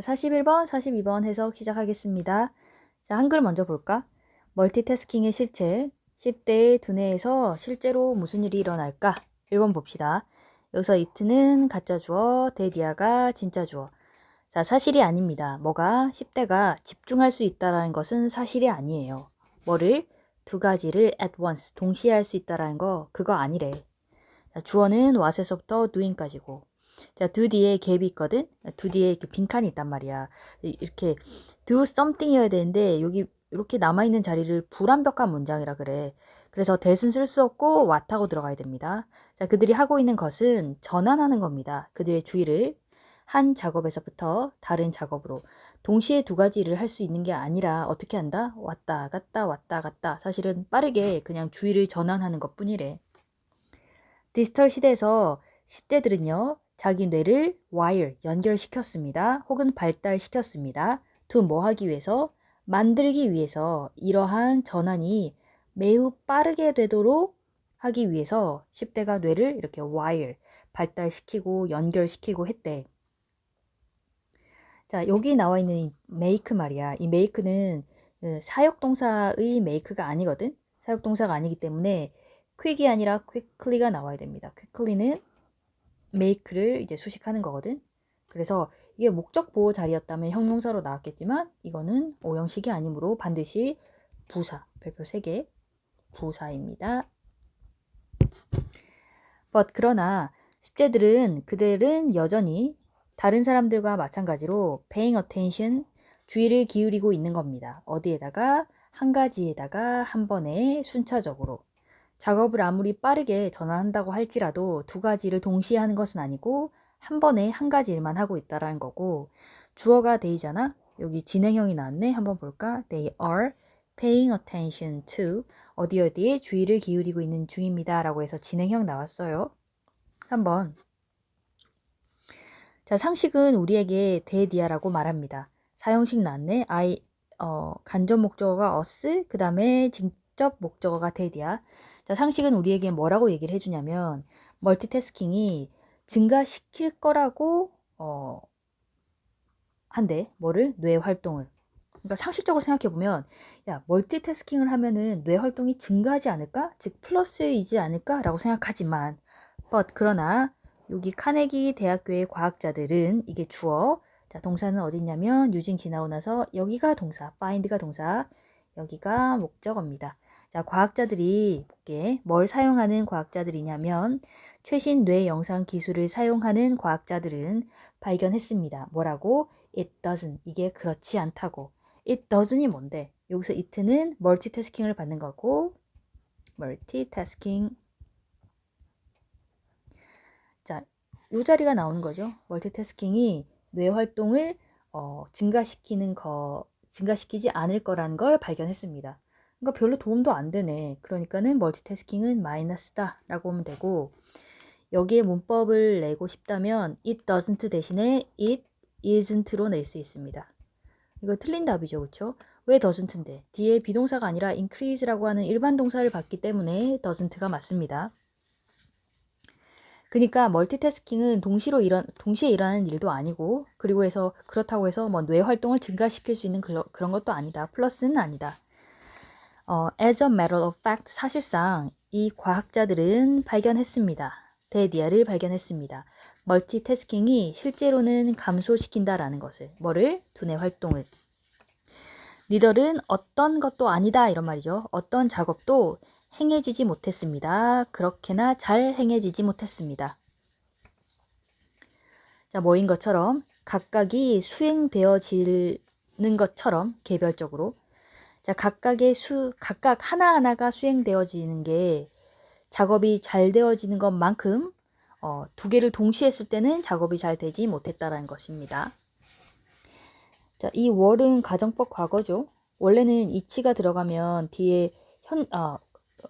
41번, 42번 해석 시작하겠습니다. 자, 한글 먼저 볼까? 멀티태스킹의 실체. 10대의 두뇌에서 실제로 무슨 일이 일어날까? 1번 봅시다. 여기서 이트는 가짜 주어, 데디아가 진짜 주어. 자, 사실이 아닙니다. 뭐가 10대가 집중할 수 있다라는 것은 사실이 아니에요. 뭐를? 두 가지를 at once, 동시에 할 수 있다라는 거, 그거 아니래. 자, 주어는 what에서부터 doing까지고. 자, do 뒤에 갭이 있거든? do 뒤에 이렇게 빈칸이 있단 말이야. 이렇게 do something이어야 되는데, 여기 이렇게 남아 있는 자리를 불완벽한 문장이라 그래. 그래서 that은 쓸수 없고 what하고 들어가야 됩니다. 자, 그들이 하고 있는 것은 전환하는 겁니다. 그들의 주의를 한 작업에서부터 다른 작업으로 동시에 두 가지 일을 할 수 있는 게 아니라 어떻게 한다? 왔다 갔다 왔다 갔다 사실은 빠르게 그냥 주의를 전환하는 것 뿐이래. 디지털 시대에서 10대들은요 자기 뇌를 wire 연결시켰습니다. 혹은 발달시켰습니다. to 뭐 하기 위해서? 만들기 위해서 이러한 전환이 매우 빠르게 되도록 하기 위해서 10대가 뇌를 이렇게 wire 발달시키고 연결시키고 했대. 자, 여기 나와 있는 이 make 말이야. 이 make는 그 사역동사의 make가 아니거든. 사역동사가 아니기 때문에 quick이 아니라 quickly가 나와야 됩니다. quickly는 make를 이제 수식하는 거거든. 그래서 이게 목적 보호 자리였다면 형용사로 나왔겠지만 이거는 오형식이 아니므로 반드시 부사, 별표 3개 부사입니다. but 그러나 10대들은 그들은 여전히 다른 사람들과 마찬가지로 paying attention 주의를 기울이고 있는 겁니다. 어디에다가 한 가지에다가 한 번에 순차적으로 작업을 아무리 빠르게 전환한다고 할지라도 두 가지를 동시에 하는 것은 아니고 한 번에 한 가지 일만 하고 있다라는 거고 주어가 they잖아. 여기 진행형이 나왔네. 한번 볼까? They are paying attention to 어디 어디에 주의를 기울이고 있는 중입니다. 라고 해서 진행형 나왔어요. 3번 자, 상식은 우리에게 대디아라고 말합니다. 사용식 나왔네. I, 어, 간접 목적어가 us, 그 다음에 직접 목적어가 대디아. 자, 상식은 우리에게 뭐라고 얘기를 해주냐면, 멀티태스킹이 증가시킬 거라고, 어, 한대. 뭐를? 뇌 활동을. 그러니까 상식적으로 생각해 보면, 야, 멀티태스킹을 하면은 뇌 활동이 증가하지 않을까? 즉, 플러스이지 않을까? 라고 생각하지만, but, 그러나, 여기 카네기 대학교의 과학자들은 이게 주어. 자, 동사는 어디 있냐면 유진 지나고 나서 여기가 동사, find가 동사, 여기가 목적어입니다. 자, 과학자들이 볼게. 뭘 사용하는 과학자들이냐면 최신 뇌 영상 기술을 사용하는 과학자들은 발견했습니다. 뭐라고? It doesn't. 이게 그렇지 않다고. It doesn't이 뭔데? 여기서 it는 멀티태스킹을 받는 거고 멀티태스킹 자, 요 자리가 나오는 거죠. 멀티태스킹이 뇌 활동을 어, 증가시키는 거, 증가시키지 않을 거라는 걸 발견했습니다. 그러니까 별로 도움도 안 되네. 그러니까는 멀티태스킹은 마이너스다 라고 하면 되고 여기에 문법을 내고 싶다면 it doesn't 대신에 it isn't로 낼 수 있습니다. 이거 틀린 답이죠. 그쵸? 왜 doesn't인데? 뒤에 비동사가 아니라 increase라고 하는 일반 동사를 받기 때문에 doesn't가 맞습니다. 그러니까 멀티태스킹은 동시로 일어, 동시에 일어나는 일도 아니고 그리고 해서 그렇다고 해서 뭐 뇌 활동을 증가시킬 수 있는 그런 것도 아니다. 플러스는 아니다. 어, as a matter of fact 사실상 이 과학자들은 발견했습니다. 데디아를 발견했습니다. 멀티태스킹이 실제로는 감소시킨다라는 것을 뭐를 두뇌 활동을 니들은 어떤 것도 아니다 이런 말이죠. 어떤 작업도 행해지지 못했습니다. 그렇게나 잘 행해지지 못했습니다. 자, 뭐인 것처럼 각각이 수행되어지는 것처럼 개별적으로 자, 각각의 수 각각 하나하나가 수행되어지는 게 작업이 잘 되어지는 것만큼 어, 두 개를 동시에 했을 때는 작업이 잘 되지 못했다라는 것입니다. 자, 이 월은 가정법 과거죠. 원래는 이치가 들어가면 뒤에 현, 아,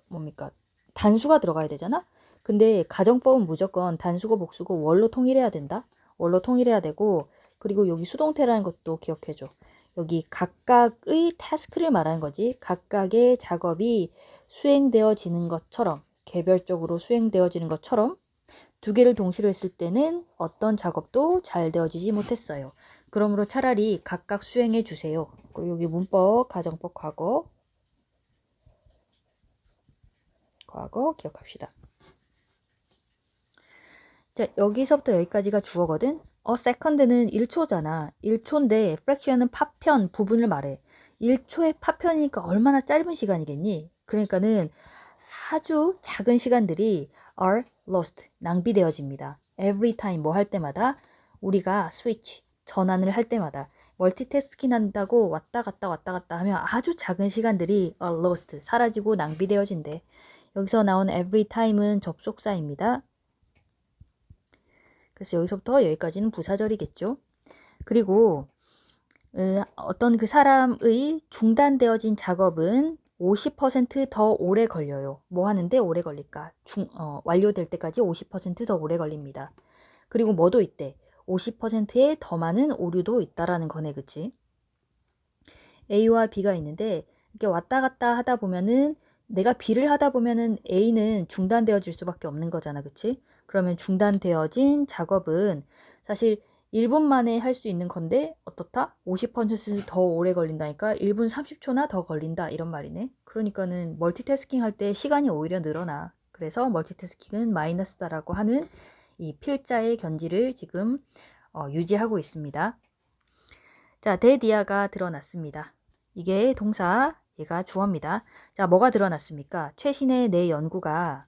뭡니까 단수가 들어가야 되잖아. 근데 가정법은 무조건 단수고 복수고 월로 통일해야 된다. 월로 통일해야 되고 그리고 여기 수동태라는 것도 기억해줘. 여기 각각의 타스크를 말하는 거지. 각각의 작업이 수행되어지는 것처럼 개별적으로 수행되어지는 것처럼 두 개를 동시로 했을 때는 어떤 작업도 잘 되어지지 못했어요. 그러므로 차라리 각각 수행해 주세요. 그리고 여기 문법, 가정법, 과거, 과거 기억합시다. 자, 여기서부터 여기까지가 주어거든. 어, second는 1초잖아. 1초인데 fraction은 파편, 부분을 말해. 1초의 파편이니까 얼마나 짧은 시간이겠니? 그러니까는 아주 작은 시간들이 are lost, 낭비되어집니다. every time 뭐 할 때마다 우리가 switch, 전환을 할 때마다 멀티태스킹 한다고 왔다 갔다 왔다 갔다 하면 아주 작은 시간들이 are lost, 사라지고 낭비되어진대. 여기서 나온 every time은 접속사입니다. 그래서 여기서부터 여기까지는 부사절이겠죠. 그리고 으, 어떤 그 사람의 중단되어진 작업은 50%더 오래 걸려요. 뭐 하는데 오래 걸릴까? 중, 어, 완료될 때까지 50%더 오래 걸립니다. 그리고 뭐도 있대? 50%의 더 많은 오류도 있다라는 거네, 그치? A와 B가 있는데 이렇게 왔다 갔다 하다 보면은 내가 B를 하다 보면은 A는 중단되어질 수밖에 없는 거잖아, 그치? 그러면 중단되어진 작업은 사실 1분 만에 할 수 있는 건데 어떻다? 50%더 오래 걸린다니까 1분 30초나 더 걸린다 이런 말이네. 그러니까는 멀티태스킹 할 때 시간이 오히려 늘어나. 그래서 멀티태스킹은 마이너스다라고 하는 이 필자의 견지를 지금 어, 유지하고 있습니다. 자, 대디아가 드러났습니다. 이게 동사, 얘가 주어입니다. 자, 뭐가 드러났습니까? 최신의 내 연구가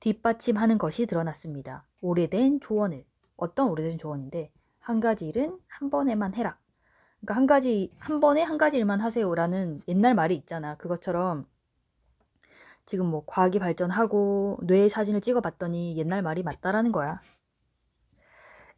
뒷받침하는 것이 드러났습니다. 오래된 조언을. 어떤 오래된 조언인데 한 가지 일은 한 번에만 해라. 그러니까 한 가지 한 번에 한 가지 일만 하세요라는 옛날 말이 있잖아. 그것처럼 지금 뭐 과학이 발전하고 뇌 사진을 찍어봤더니 옛날 말이 맞다라는 거야.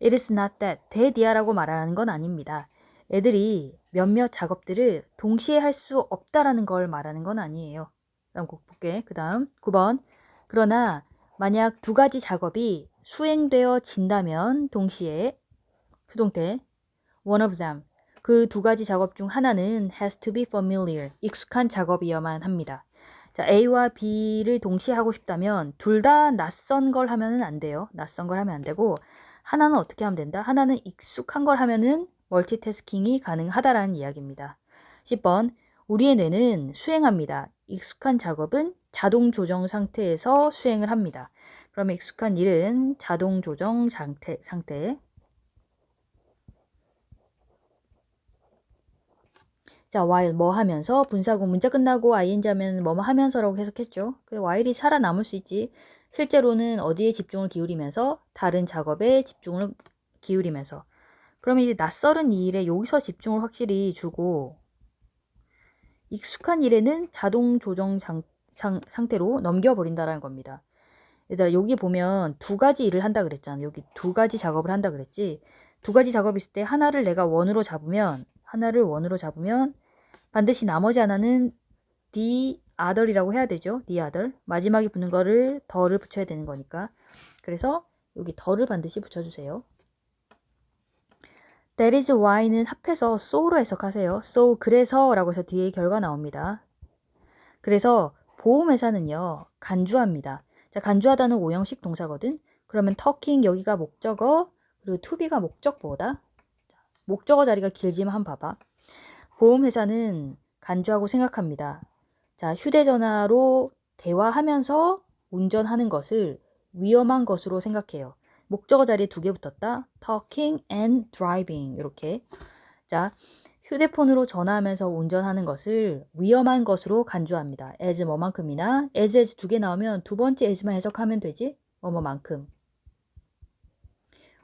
It is not that 대디아라고 말하는 건 아닙니다. 애들이 몇몇 작업들을 동시에 할 수 없다라는 걸 말하는 건 아니에요. 다음 곡 볼게. 그 다음 9번. 그러나 만약 두 가지 작업이 수행되어 진다면 동시에 수동태 one of them 그 두 가지 작업 중 하나는 has to be familiar 익숙한 작업이어야만 합니다. 자, A와 B를 동시에 하고 싶다면 둘 다 낯선 걸 하면은 안 돼요. 낯선 걸 하면 안 되고 하나는 어떻게 하면 된다? 하나는 익숙한 걸 하면은 멀티태스킹이 가능하다라는 이야기입니다. 10번 우리의 뇌는 수행합니다. 익숙한 작업은 자동 조정 상태에서 수행을 합니다. 그러면 익숙한 일은 자동 조정 상태, 상태. 자, while 뭐 하면서 분사구 문자 끝나고 ing 하면 뭐뭐 하면서라고 해석했죠. 그 while이 살아남을 수 있지. 실제로는 어디에 집중을 기울이면서 다른 작업에 집중을 기울이면서 그러면 이제 낯설은 이 일에 여기서 집중을 확실히 주고 익숙한 일에는 자동 조정 장, 상, 상태로 넘겨버린다라는 겁니다. 얘들아 여기 보면 두 가지 일을 한다 그랬잖아. 여기 두 가지 작업을 한다 그랬지. 두 가지 작업이 있을 때 하나를 내가 원으로 잡으면 하나를 원으로 잡으면 반드시 나머지 하나는 the other이라고 해야 되죠. the other. 마지막에 붙는 거를 더를 붙여야 되는 거니까. 그래서 여기 더를 반드시 붙여주세요. That is why는 합해서 so로 해석하세요. so 그래서 라고 해서 뒤에 결과 나옵니다. 그래서 보험회사는요 간주합니다. 자 간주하다는 오형식 동사거든. 그러면 talking 여기가 목적어 그리고 be가 목적보다 목적어 자리가 길지만 한번 봐봐. 보험회사는 간주하고 생각합니다. 자 휴대전화로 대화하면서 운전하는 것을 위험한 것으로 생각해요. 목적어 자리에 두 개 붙었다. talking and driving 이렇게. 자, 휴대폰으로 전화하면서 운전하는 것을 위험한 것으로 간주합니다. as 뭐만큼이나 as as 두 개 나오면 두 번째 as만 해석하면 되지. 뭐뭐만큼.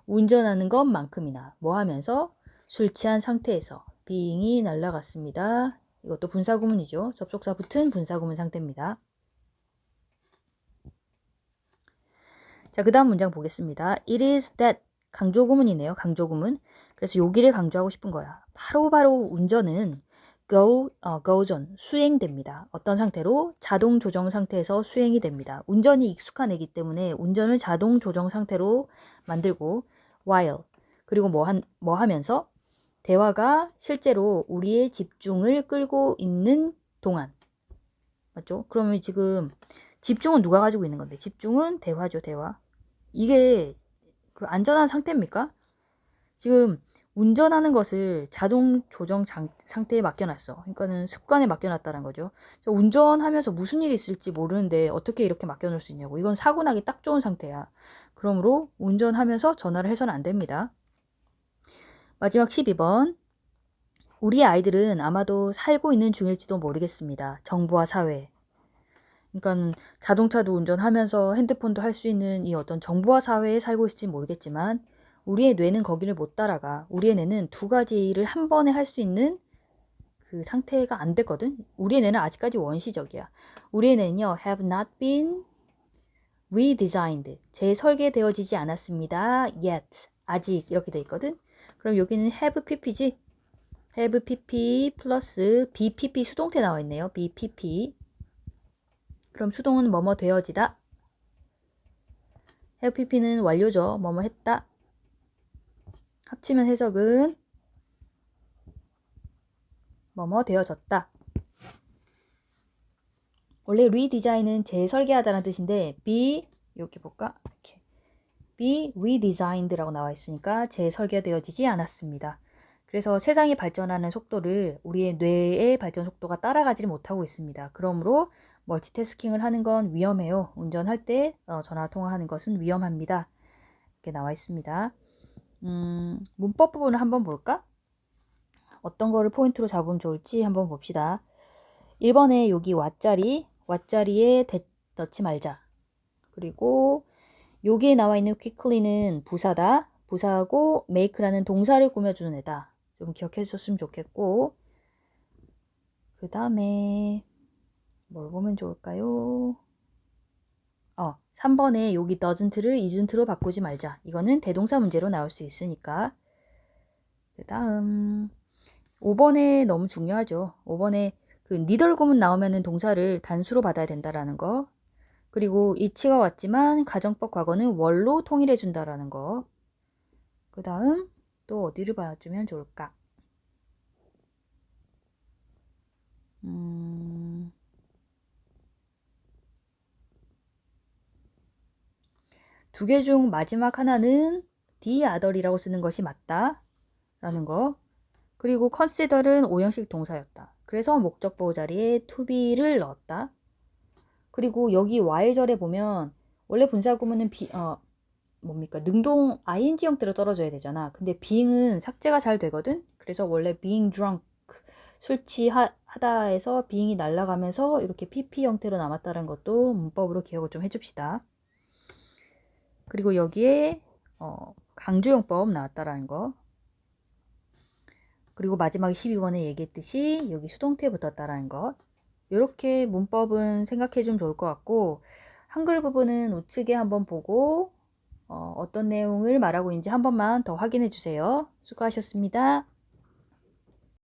운전하는 것만큼이나 뭐 하면서 술 취한 상태에서 being이 날라갔습니다. 이것도 분사구문이죠. 접속사 붙은 분사구문 상태입니다. 자, 그 다음 문장 보겠습니다. It is that 강조구문이네요. 강조구문. 그래서 여기를 강조하고 싶은 거야. 바로바로 바로 운전은 go, 어, goes on, 수행됩니다. 어떤 상태로? 자동 조정 상태에서 수행이 됩니다. 운전이 익숙한 애기 때문에 운전을 자동 조정 상태로 만들고 while 그리고 뭐, 한, 뭐 하면서 대화가 실제로 우리의 집중을 끌고 있는 동안 맞죠? 그러면 지금 집중은 누가 가지고 있는 건데? 집중은 대화죠, 대화. 이게 그 안전한 상태입니까? 지금 운전하는 것을 자동 조정 장- 상태에 맡겨놨어. 그러니까는 습관에 맡겨놨다는 거죠. 저 운전하면서 무슨 일이 있을지 모르는데 어떻게 이렇게 맡겨놓을 수 있냐고. 이건 사고 나기 딱 좋은 상태야. 그러므로 운전하면서 전화를 해서는 안 됩니다. 마지막 12번. 우리 아이들은 아마도 살고 있는 중일지도 모르겠습니다. 정부와 사회. 그러니까 자동차도 운전하면서 핸드폰도 할 수 있는 이 어떤 정부와 사회에 살고 있을지 모르겠지만 우리의 뇌는 거기를 못 따라가. 우리의 뇌는 두 가지 일을 한 번에 할 수 있는 그 상태가 안 됐거든. 우리의 뇌는 아직까지 원시적이야. 우리의 뇌는요, have not been redesigned. 재설계되어지지 않았습니다. yet. 아직 이렇게 돼 있거든. 그럼 여기는 have pp지. have pp 플러스 bpp 수동태 나와 있네요. bpp. 그럼 수동은 뭐뭐 되어지다. have pp는 완료죠. 뭐뭐 했다. 합치면 해석은 뭐뭐 되어졌다. 원래 리디자인은 재설계하다는 뜻인데 be 여기 볼까? 이렇게 be redesigned라고 나와 있으니까 재설계되어지지 않았습니다. 그래서 세상이 발전하는 속도를 우리의 뇌의 발전 속도가 따라가지를 못하고 있습니다. 그러므로 멀티태스킹을 하는 건 위험해요. 운전할 때 어, 전화 통화하는 것은 위험합니다. 이렇게 나와 있습니다. 음, 문법 부분을 한번 볼까? 어떤 거를 포인트로 잡으면 좋을지 한번 봅시다. 1번에 여기 왓자리, 왓자리에 대, 넣지 말자. 그리고 여기에 나와 있는 quickly는 부사다. 부사하고 make라는 동사를 꾸며주는 애다. 좀 기억해 주셨으면 좋겠고 그 다음에 뭘 보면 좋을까요? 어, 3번에 여기 doesn't를 isn't로 바꾸지 말자. 이거는 대동사 문제로 나올 수 있으니까. 그 다음 5번에 너무 중요하죠. 5번에 그 니덜 구문 나오면은 동사를 단수로 받아야 된다라는 거. 그리고 이치가 왔지만 가정법 과거는 월로 통일해 준다라는 거. 그 다음 또 어디를 봐주면 좋을까? 음... 두 개 중 마지막 하나는 the other이라고 쓰는 것이 맞다. 라는 거. 그리고 consider은 오형식 동사였다. 그래서 목적 보호 자리에 to be를 넣었다. 그리고 여기 y절에 보면 원래 분사 구문은 비, 어, 뭡니까 능동 ing 형태로 떨어져야 되잖아. 근데 being은 삭제가 잘 되거든. 그래서 원래 being drunk 술 취하다에서 being이 날아가면서 이렇게 pp 형태로 남았다는 것도 문법으로 기억을 좀 해줍시다. 그리고 여기에 어, 강조용법 나왔다라는 거. 그리고 마지막에 12번에 얘기했듯이 여기 수동태 붙었다라는 것. 이렇게 문법은 생각해 주면 좋을 것 같고 한글 부분은 우측에 한번 보고 어, 어떤 내용을 말하고 있는지 한 번만 더 확인해 주세요. 수고하셨습니다.